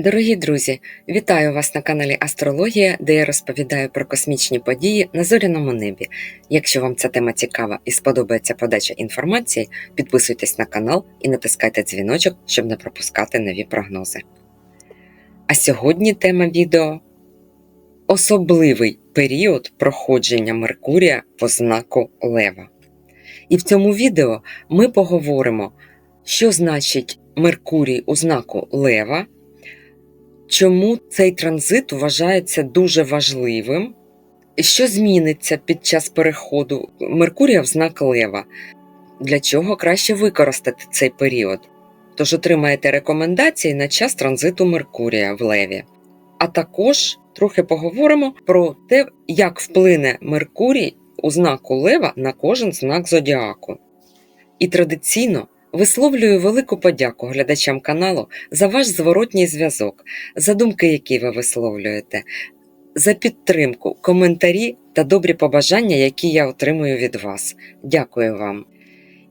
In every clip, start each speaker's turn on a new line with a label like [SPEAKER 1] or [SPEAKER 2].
[SPEAKER 1] Дорогі друзі, вітаю вас на каналі Астрологія, де я розповідаю про космічні події на зоряному небі. Якщо вам ця тема цікава і сподобається подача інформації, підписуйтесь на канал і натискайте дзвіночок, щоб не пропускати нові прогнози. А сьогодні тема відео особливий період проходження Меркурія по знаку Лева. І в цьому відео ми поговоримо, що значить Меркурій у знаку Лева. Чому цей транзит вважається дуже важливим? Що зміниться під час переходу Меркурія в знак Лева? Для чого краще використати цей період? Тож отримаєте рекомендації на час транзиту Меркурія в Леві. А також трохи поговоримо про те, як вплине Меркурій у знаку Лева на кожен знак зодіаку. І традиційно Висловлюю велику подяку глядачам каналу за ваш зворотній зв'язок, за думки, які ви висловлюєте, за підтримку, коментарі та добрі побажання, які я отримую від вас. Дякую вам.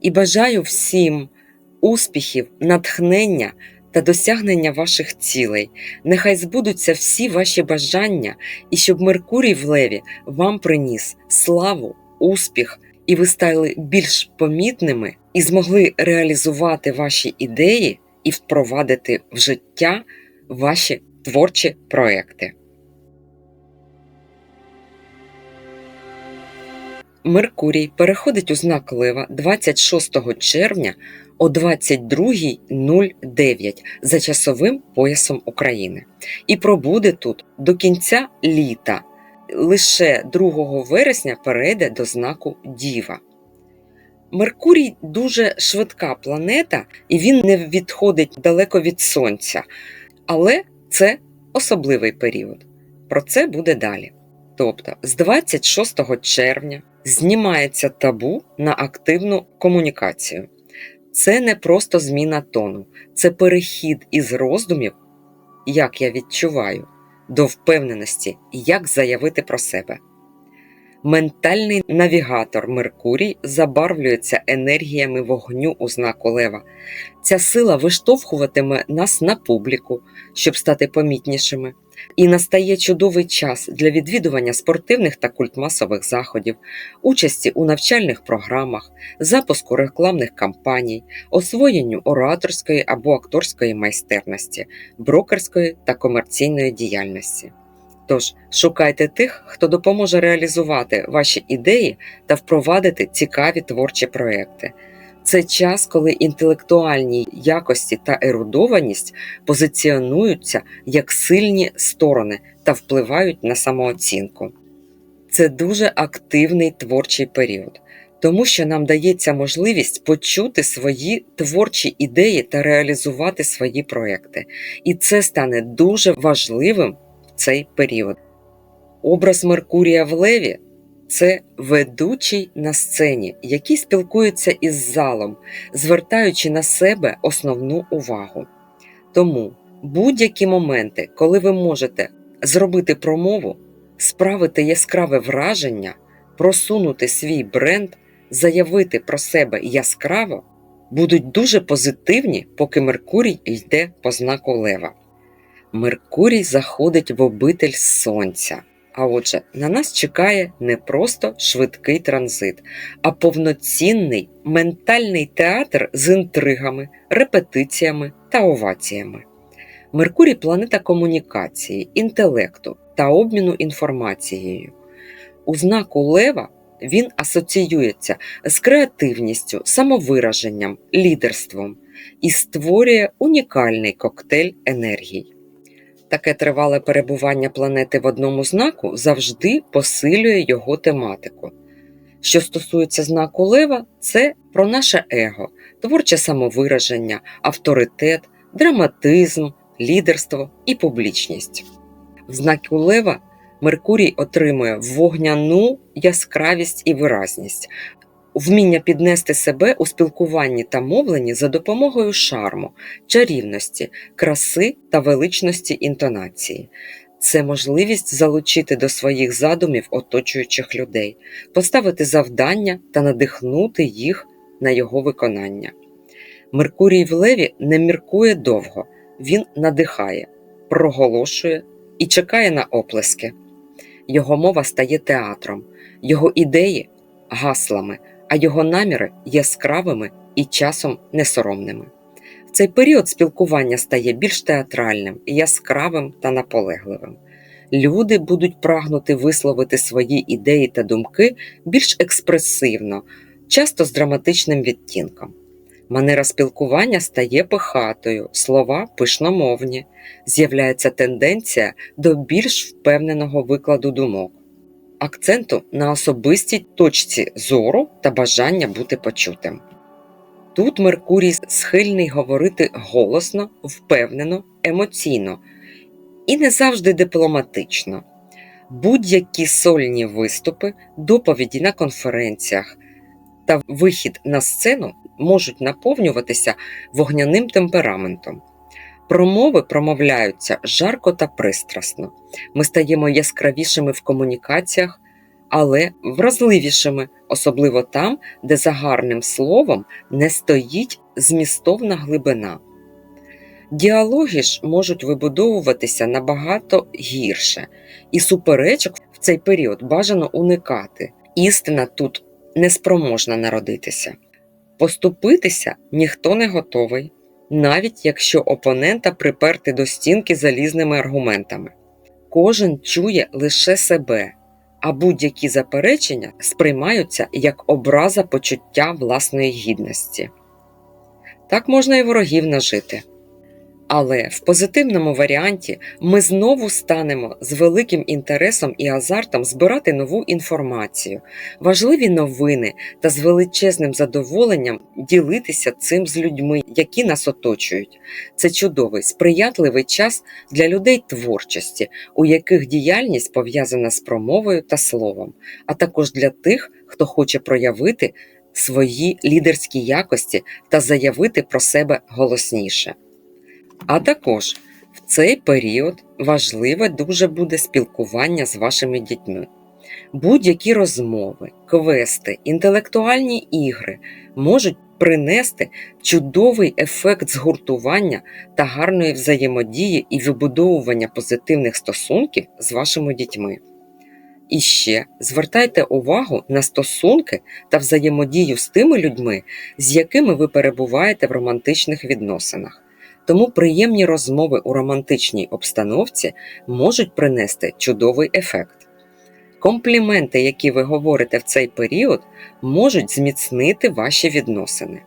[SPEAKER 1] І бажаю всім успіхів, натхнення та досягнення ваших цілей. Нехай збудуться всі ваші бажання, і щоб Меркурій в Леві вам приніс славу, успіх і ви стали більш помітними і змогли реалізувати ваші ідеї і впровадити в життя ваші творчі проекти. Меркурій переходить у знак Лева 26 червня о 22.09 за часовим поясом України і пробуде тут до кінця літа лише 2 вересня перейде до знаку Діва. Меркурій дуже швидка планета, і він не відходить далеко від Сонця. Але це особливий період. Про це буде далі. Тобто, з 26 червня знімається табу на активну комунікацію. Це не просто зміна тону, це перехід із роздумів, як я відчуваю до впевненості, як заявити про себе. Ментальний навігатор Меркурій забарвлюється енергіями вогню у знаку Лева. Ця сила виштовхуватиме нас на публіку, щоб стати помітнішими, і настає чудовий час для відвідування спортивних та культмасових заходів, участі у навчальних програмах, запуску рекламних кампаній, освоєнню ораторської або акторської майстерності, брокерської та комерційної діяльності. Тож шукайте тих, хто допоможе реалізувати ваші ідеї та впровадити цікаві творчі проекти. Це час, коли інтелектуальні якості та ерудованість позиціонуються як сильні сторони та впливають на самооцінку. Це дуже активний творчий період, тому що нам дається можливість почути свої творчі ідеї та реалізувати свої проекти. І це стане дуже важливим в цей період. Образ Меркурія в Леві це ведучий на сцені, який спілкується із залом, звертаючи на себе основну увагу. Тому будь-які моменти, коли ви можете зробити промову, справити яскраве враження, просунути свій бренд, заявити про себе яскраво, будуть дуже позитивні, поки Меркурій йде по знаку Лева. Меркурій заходить в обитель Сонця. А отже, на нас чекає не просто швидкий транзит, а повноцінний ментальний театр з інтригами, репетиціями та оваціями. Меркурій планета комунікації, інтелекту та обміну інформацією. У знаку Лева він асоціюється з креативністю, самовираженням, лідерством і створює унікальний коктейль енергій. Таке тривале перебування планети в одному знаку завжди посилює його тематику. Що стосується знаку Лева, це про наше его, творче самовираження, авторитет, драматизм, лідерство і публічність. В знаку Лева Меркурій отримує вогняну яскравість і виразність, вміння піднести себе у спілкуванні та мовленні за допомогою шарму, чарівності, краси та величності інтонації. Це можливість залучити до своїх задумів оточуючих людей, поставити завдання та надихнути їх на його виконання. Меркурій в Леві не міркує довго, він надихає. проголошує і чекає на оплески. Його мова стає театром, його ідеї гаслами, а його наміри яскравими і часом несоромними. В цей період спілкування стає більш театральним, яскравим та наполегливим. Люди будуть прагнути висловити свої ідеї та думки більш експресивно, часто з драматичним відтінком. Манера спілкування стає пихатою, слова пишномовні, з'являється тенденція до більш впевненого викладу думок, акценту на особистій точці зору та бажання бути почутим. Тут Меркурій схильний говорити голосно, впевнено, емоційно і не завжди дипломатично. Будь-які сольні виступи, доповіді на конференціях та вихід на сцену можуть наповнюватися вогняним темпераментом. Промови промовляються жарко та пристрасно. Ми стаємо яскравішими в комунікаціях, але вразливішими, особливо там, де за гарним словом не стоїть змістовна глибина. Діалоги ж можуть вибудовуватися набагато гірше, і суперечок в цей період бажано уникати. Істина тут неспроможна народитися. Поступитися ніхто не готовий, навіть якщо опонента приперти до стінки залізними аргументами. Кожен чує лише себе, а будь-які заперечення сприймаються як образа почуття власної гідності. Так можна і ворогів нажити. Але в позитивному варіанті ми знову станемо з великим інтересом і азартом збирати нову інформацію, важливі новини та з величезним задоволенням ділитися цим з людьми, які нас оточують. Це чудовий, сприятливий час для людей творчості, у яких діяльність пов'язана з промовою та словом, а також для тих, хто хоче проявити свої лідерські якості та заявити про себе голосніше. А також в цей період важливе дуже буде спілкування з вашими дітьми. Будь-які розмови, квести, інтелектуальні ігри можуть принести чудовий ефект згуртування та гарної взаємодії і вибудовування позитивних стосунків з вашими дітьми. І ще звертайте увагу на стосунки та взаємодію з тими людьми, з якими ви перебуваєте в романтичних відносинах. Тому приємні розмови у романтичній обстановці можуть принести чудовий ефект. Компліменти, які ви говорите в цей період, можуть зміцнити ваші відносини.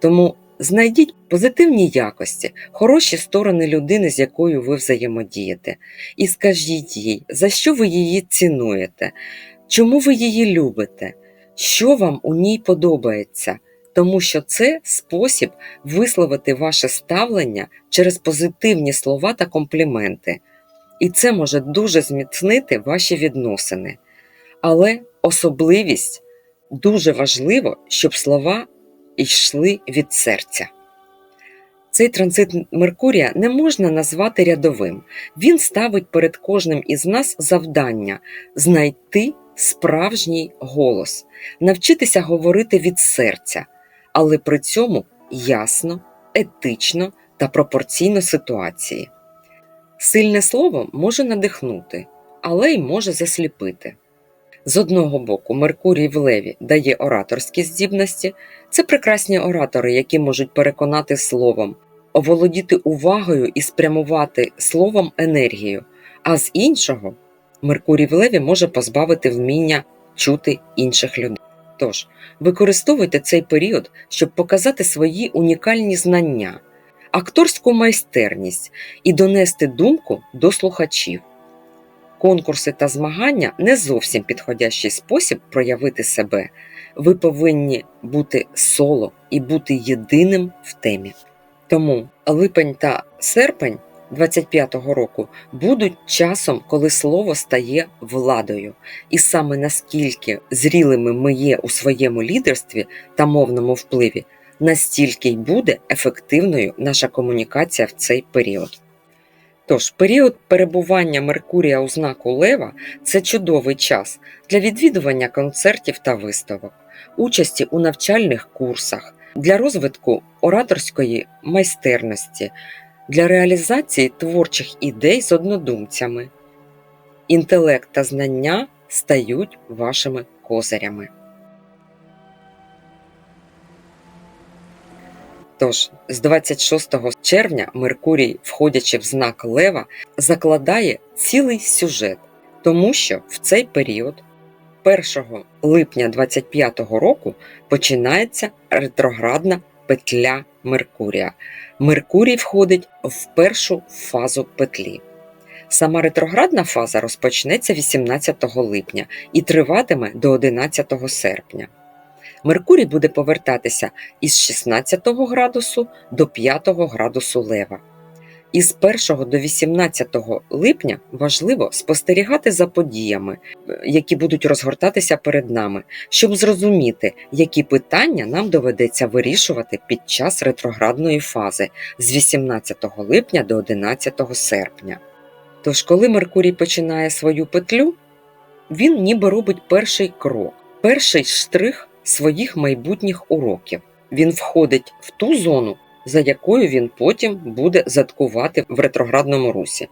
[SPEAKER 1] Тому знайдіть позитивні якості, хороші сторони людини, з якою ви взаємодієте, і скажіть їй, за що ви її цінуєте, чому ви її любите, що вам у ній подобається тому що це спосіб висловити ваше ставлення через позитивні слова та компліменти. І це може дуже зміцнити ваші відносини. Але особливість дуже важливо, щоб слова йшли від серця. Цей транзит Меркурія не можна назвати рядовим. Він ставить перед кожним із нас завдання знайти справжній голос, навчитися говорити від серця але при цьому ясно, етично та пропорційно ситуації. Сильне слово може надихнути, але й може засліпити. З одного боку, Меркурій в Леві дає ораторські здібності, це прекрасні оратори, які можуть переконати словом, оволодіти увагою і спрямувати словом енергію, а з іншого, Меркурій в Леві може позбавити вміння чути інших людей. Тож, використовуйте цей період, щоб показати свої унікальні знання, акторську майстерність і донести думку до слухачів. Конкурси та змагання не зовсім підходящий спосіб проявити себе. Ви повинні бути соло і бути єдиним в темі. Тому липень та серпень 25-го року будуть часом, коли слово стає владою, і саме наскільки зрілими ми є у своєму лідерстві та мовному впливі, настільки й буде ефективною наша комунікація в цей період. Тож, період перебування Меркурія у знаку Лева це чудовий час для відвідування концертів та виставок, участі у навчальних курсах, для розвитку ораторської майстерності для реалізації творчих ідей з однодумцями. Інтелект та знання стають вашими козирями. Тож, з 26 червня Меркурій, входячи в знак Лева, закладає цілий сюжет, тому що в цей період, 1 липня 25 року, починається ретроградна петля Меркурія. Меркурій входить в першу фазу петлі. Сама ретроградна фаза розпочнеться 18 липня і триватиме до 11 серпня. Меркурій буде повертатися із 16 градусу до 5 градусу лева. Із 1 до 18 липня важливо спостерігати за подіями, які будуть розгортатися перед нами, щоб зрозуміти, які питання нам доведеться вирішувати під час ретроградної фази з 18 липня до 11 серпня. Тож, коли Меркурій починає свою петлю, він ніби робить перший крок, перший штрих своїх майбутніх уроків. Він входить в ту зону, за якою він потім буде заткувати в ретроградному русі.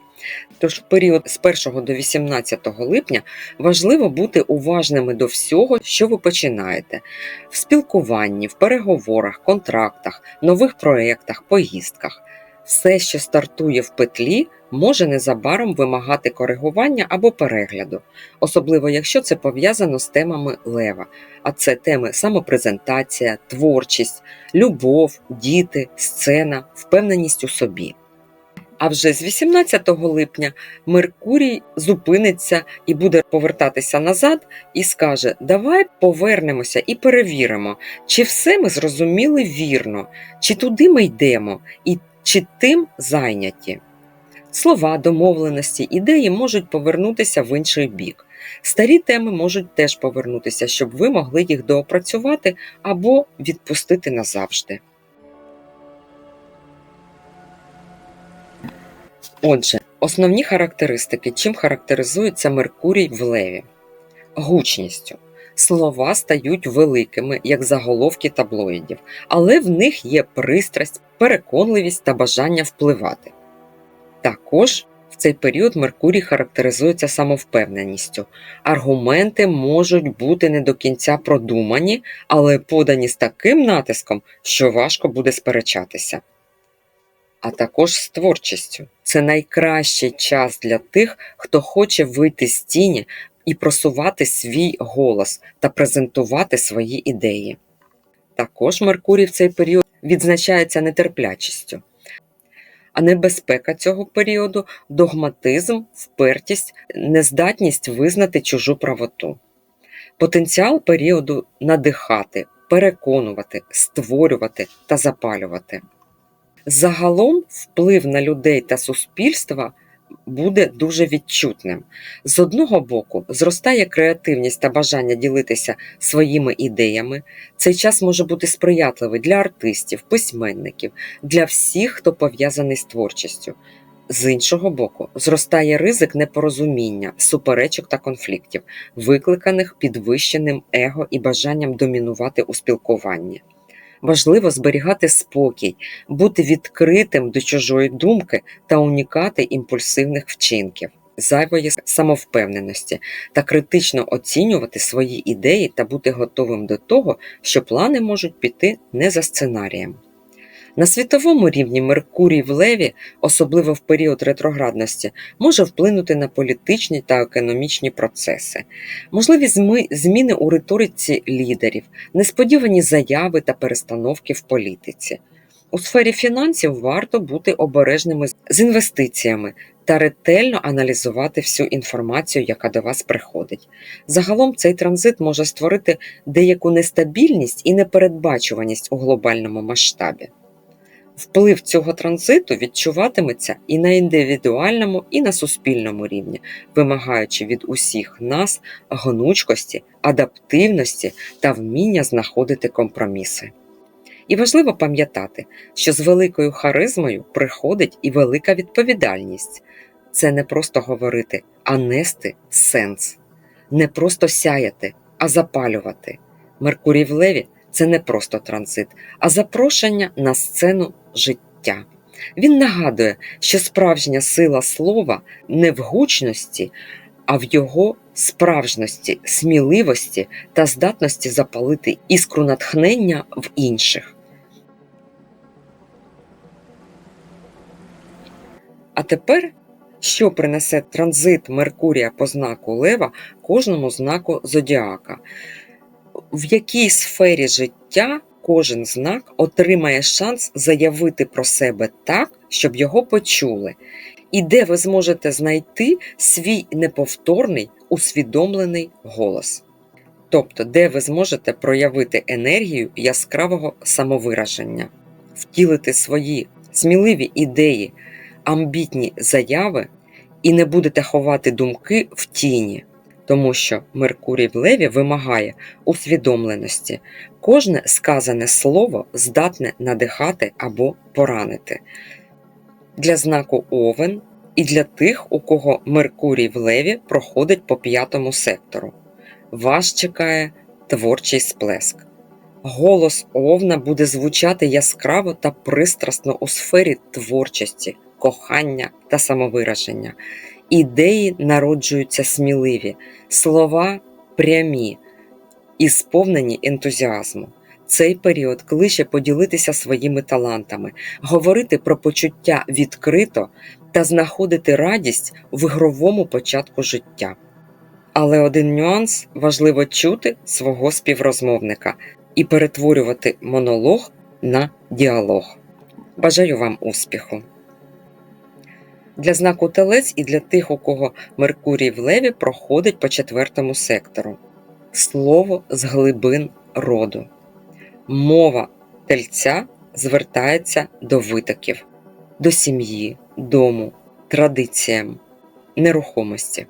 [SPEAKER 1] Тож в період з 1 до 18 липня важливо бути уважними до всього, що ви починаєте в спілкуванні, в переговорах, контрактах, нових проєктах, поїздках. Все, що стартує в петлі, може незабаром вимагати коригування або перегляду, особливо якщо це пов'язано з темами лева, а це теми самопрезентація, творчість, любов, діти, сцена, впевненість у собі. А вже з 18 липня Меркурій зупиниться і буде повертатися назад і скаже: Давай повернемося і перевіримо, чи все ми зрозуміли вірно, чи туди ми йдемо, і чи тим зайняті. Слова, домовленості, ідеї можуть повернутися в інший бік. Старі теми можуть теж повернутися, щоб ви могли їх доопрацювати або відпустити назавжди. Отже, основні характеристики, чим характеризується Меркурій в Леві. Гучністю. Слова стають великими, як заголовки таблоїдів, але в них є пристрасть, переконливість та бажання впливати. Також в цей період Меркурій характеризується самовпевненістю. Аргументи можуть бути не до кінця продумані, але подані з таким натиском, що важко буде сперечатися. А також з творчістю. Це найкращий час для тих, хто хоче вийти з тіні і просувати свій голос та презентувати свої ідеї. Також Меркурій в цей період відзначається нетерплячістю. А небезпека цього періоду догматизм, впертість, нездатність визнати чужу правоту. Потенціал періоду надихати, переконувати, створювати та запалювати. Загалом вплив на людей та суспільства буде дуже відчутним. З одного боку, зростає креативність та бажання ділитися своїми ідеями. Цей час може бути сприятливий для артистів, письменників, для всіх, хто пов'язаний з творчістю. З іншого боку, зростає ризик непорозуміння, суперечок та конфліктів, викликаних підвищеним его і бажанням домінувати у спілкуванні. Важливо зберігати спокій, бути відкритим до чужої думки та унікати імпульсивних вчинків, зайвої самовпевненості та критично оцінювати свої ідеї та бути готовим до того, що плани можуть піти не за сценарієм. На світовому рівні Меркурій в Леві, особливо в період ретроградності, може вплинути на політичні та економічні процеси, можливі зміни у риториці лідерів, несподівані заяви та перестановки в політиці. У сфері фінансів варто бути обережними з інвестиціями та ретельно аналізувати всю інформацію, яка до вас приходить. Загалом цей транзит може створити деяку нестабільність і непередбачуваність у глобальному масштабі. Вплив цього транзиту відчуватиметься і на індивідуальному, і на суспільному рівні, вимагаючи від усіх нас гнучкості, адаптивності та вміння знаходити компроміси. І важливо пам'ятати, що з великою харизмою приходить і велика відповідальність це не просто говорити, а нести сенс, не просто сяяти, а запалювати. Меркурій в Леві це не просто транзит, а запрошення на сцену життя. Він нагадує, що справжня сила слова не в гучності, а в його справжності, сміливості та здатності запалити іскру натхнення в інших. А тепер, що принесе транзит Меркурія по знаку Лева кожному знаку зодіака? В якій сфері життя кожен знак отримає шанс заявити про себе так, щоб його почули, і де ви зможете знайти свій неповторний усвідомлений голос. Тобто, де ви зможете проявити енергію яскравого самовираження, втілити свої сміливі ідеї, амбітні заяви і не будете ховати думки в тіні, тому що Меркурій в Леві вимагає усвідомленості. Кожне сказане слово здатне надихати або поранити. Для знаку Овен і для тих, у кого Меркурій в Леві проходить по п'ятому сектору. Вас чекає творчий сплеск. Голос Овна буде звучати яскраво та пристрасно у сфері творчості, кохання та самовираження. Ідеї народжуються сміливі, слова прямі і сповнені ентузіазму. Цей період кличе поділитися своїми талантами, говорити про почуття відкрито та знаходити радість в ігровому початку життя. Але один нюанс важливо чути свого співрозмовника і перетворювати монолог на діалог. Бажаю вам успіху! Для знаку телець і для тих, у кого Меркурій в леві проходить по четвертому сектору. Слово з глибин роду. Мова тельця звертається до витоків, до сім'ї, дому, традиціям, нерухомості.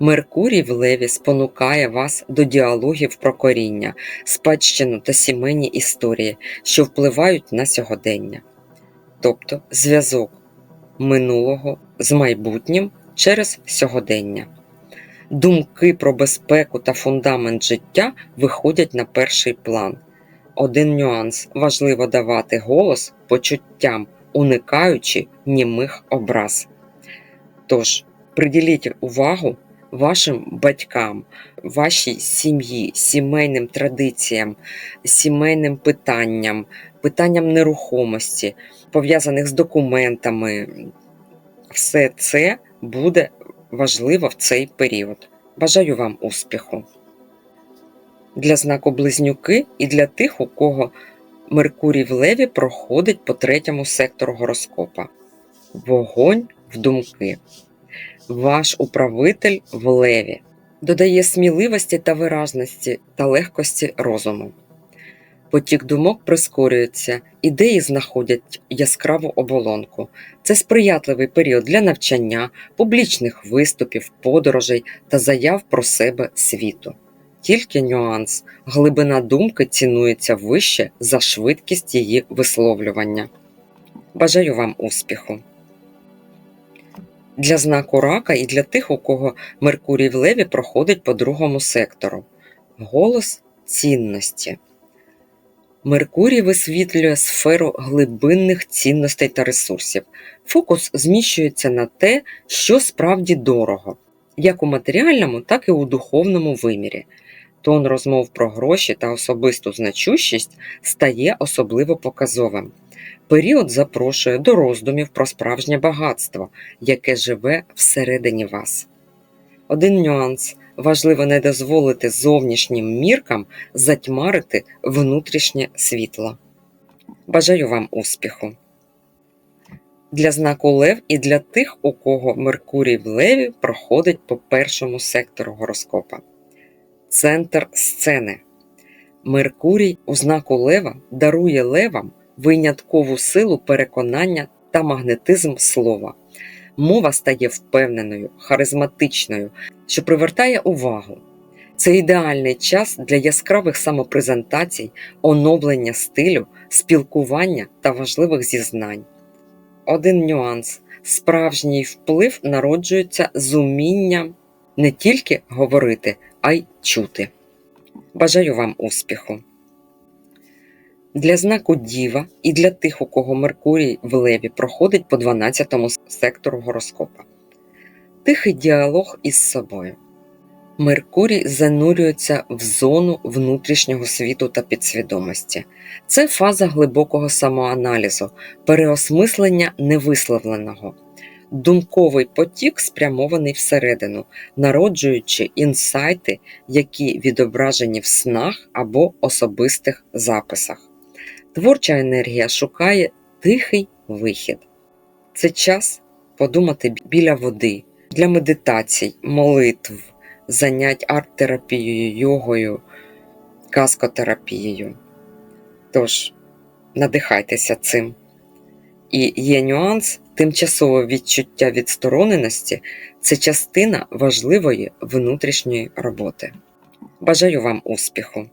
[SPEAKER 1] Меркурій в леві спонукає вас до діалогів про коріння, спадщину та сімейні історії, що впливають на сьогодення, тобто зв'язок минулого з майбутнім через сьогодення. Думки про безпеку та фундамент життя виходять на перший план. Один нюанс важливо давати голос почуттям, уникаючи німих образ. Тож, приділіть увагу вашим батькам, вашій сім'ї, сімейним традиціям, сімейним питанням, питанням нерухомості, пов'язаних з документами. Все це буде важливо в цей період. Бажаю вам успіху! Для знаку близнюки і для тих, у кого Меркурій в леві проходить по третьому сектору гороскопа. Вогонь в думки. Ваш управитель в леві додає сміливості та виразності та легкості розуму. Потік думок прискорюється, ідеї знаходять яскраву оболонку. Це сприятливий період для навчання, публічних виступів, подорожей та заяв про себе світу. Тільки нюанс, глибина думки цінується вище за швидкість її висловлювання. Бажаю вам успіху! Для знаку рака і для тих, у кого Меркурій в леві проходить по другому сектору. Голос цінності. Меркурій висвітлює сферу глибинних цінностей та ресурсів. Фокус зміщується на те, що справді дорого, як у матеріальному, так і у духовному вимірі. Тон розмов про гроші та особисту значущість стає особливо показовим. Період запрошує до роздумів про справжнє багатство, яке живе всередині вас. Один нюанс важливо не дозволити зовнішнім міркам затьмарити внутрішнє світло. Бажаю вам успіху! Для знаку Лев і для тих, у кого Меркурій в Леві проходить по першому сектору гороскопа. Центр сцени. Меркурій у знаку Лева дарує левам виняткову силу переконання та магнетизм слова. Мова стає впевненою, харизматичною, що привертає увагу. Це ідеальний час для яскравих самопрезентацій, оновлення стилю, спілкування та важливих зізнань. Один нюанс: справжній вплив народжується з умінням не тільки говорити, а й чути. Бажаю вам успіху! Для знаку Діва і для тих, у кого Меркурій в Леві проходить по 12 сектору гороскопа. Тихий діалог із собою. Меркурій занурюється в зону внутрішнього світу та підсвідомості. Це фаза глибокого самоаналізу, переосмислення невисловленого. Думковий потік спрямований всередину, народжуючи інсайти, які відображені в снах або особистих записах. Творча енергія шукає тихий вихід. Це час подумати біля води для медитацій, молитв, занять арт-терапією, йогою, каскотерапією. Тож, надихайтеся цим. І є нюанс, тимчасове відчуття відстороненості це частина важливої внутрішньої роботи. Бажаю вам успіху!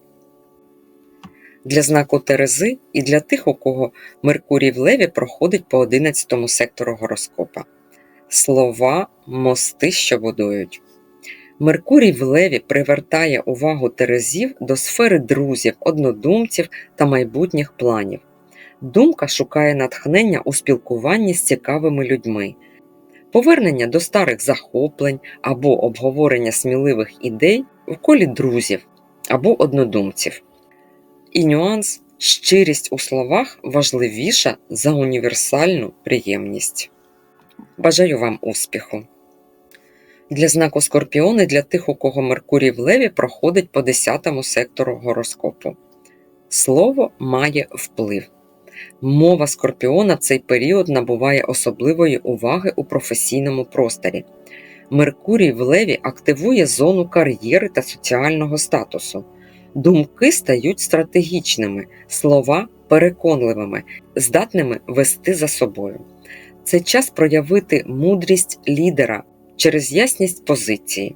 [SPEAKER 1] Для знаку Терези і для тих, у кого Меркурій в Леві проходить по 11 сектору гороскопа. Слова мости, що будують. Меркурій в Леві привертає увагу Терезів до сфери друзів, однодумців та майбутніх планів. Думка шукає натхнення у спілкуванні з цікавими людьми, повернення до старих захоплень або обговорення сміливих ідей в колі друзів або однодумців. І нюанс щирість у словах важливіша за універсальну приємність. Бажаю вам успіху! Для знаку Скорпіони для тих, у кого Меркурій в Леві проходить по 10 сектору гороскопу. Слово має вплив. Мова Скорпіона цей період набуває особливої уваги у професійному просторі. Меркурій в Леві активує зону кар'єри та соціального статусу. Думки стають стратегічними, слова переконливими, здатними вести за собою. Це час проявити мудрість лідера через ясність позиції.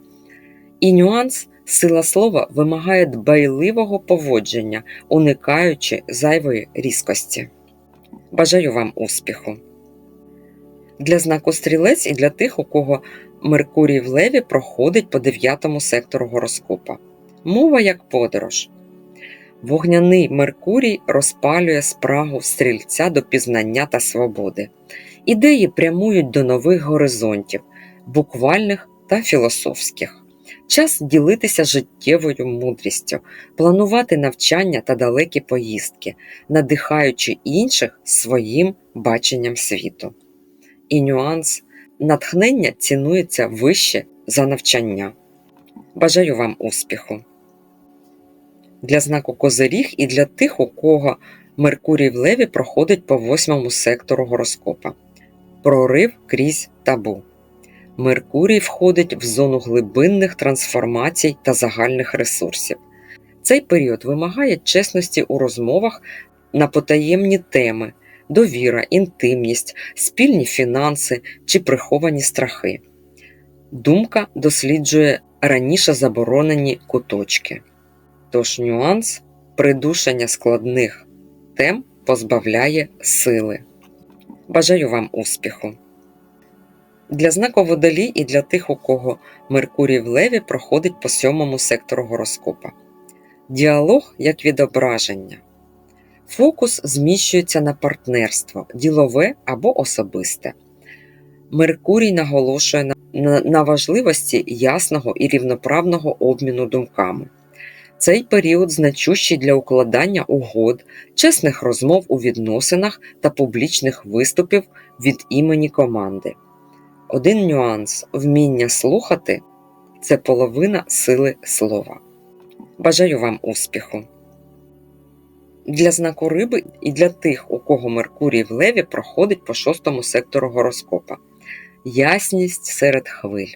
[SPEAKER 1] І нюанс сила слова вимагає дбайливого поводження, уникаючи зайвої різкості. Бажаю вам успіху! Для знаку стрілець і для тих, у кого Меркурій в Леві проходить по 9 сектору гороскопа. Мова як подорож. Вогняний Меркурій розпалює спрагу стрільця до пізнання та свободи. Ідеї прямують до нових горизонтів, буквальних та філософських. Час ділитися життєвою мудрістю, планувати навчання та далекі поїздки, надихаючи інших своїм баченням світу. І нюанс натхнення цінується вище за навчання. Бажаю вам успіху! Для знаку Козиріг і для тих, у кого Меркурій в Леві проходить по восьмому сектору гороскопа. Прорив крізь табу. Меркурій входить в зону глибинних трансформацій та загальних ресурсів. Цей період вимагає чесності у розмовах на потаємні теми, довіра, інтимність, спільні фінанси чи приховані страхи. Думка досліджує раніше заборонені куточки. Тож нюанс придушення складних тем позбавляє сили. Бажаю вам успіху! Для знаку водолій і для тих, у кого Меркурій в Леві проходить по сьомому сектору гороскопа. Діалог як відображення. Фокус зміщується на партнерство, ділове або особисте. Меркурій наголошує на, важливості ясного і рівноправного обміну думками. Цей період значущий для укладання угод, чесних розмов у відносинах та публічних виступів від імені команди. Один нюанс вміння слухати це половина сили слова. Бажаю вам успіху! Для знаку риби і для тих, у кого Меркурій в Леві проходить по шостому сектору гороскопа. Ясність серед хвиль.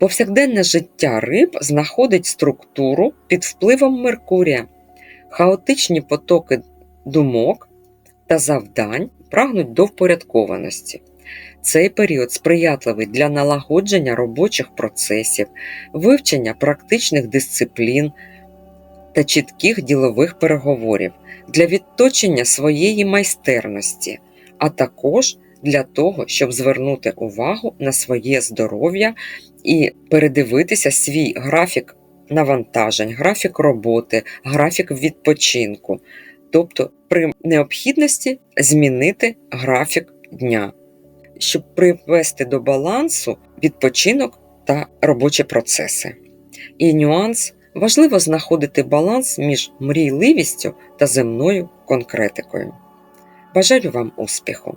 [SPEAKER 1] Повсякденне життя риб знаходить структуру під впливом Меркурія. Хаотичні потоки думок та завдань прагнуть до впорядкованості. Цей період сприятливий для налагодження робочих процесів, вивчення практичних дисциплін та чітких ділових переговорів для відточення своєї майстерності, а також для того, щоб звернути увагу на своє здоров'я і передивитися свій графік навантажень, графік роботи, графік відпочинку тобто при необхідності змінити графік дня, щоб привести до балансу відпочинок та робочі процеси. І нюанс важливо знаходити баланс між мрійливістю та земною конкретикою. Бажаю вам успіху!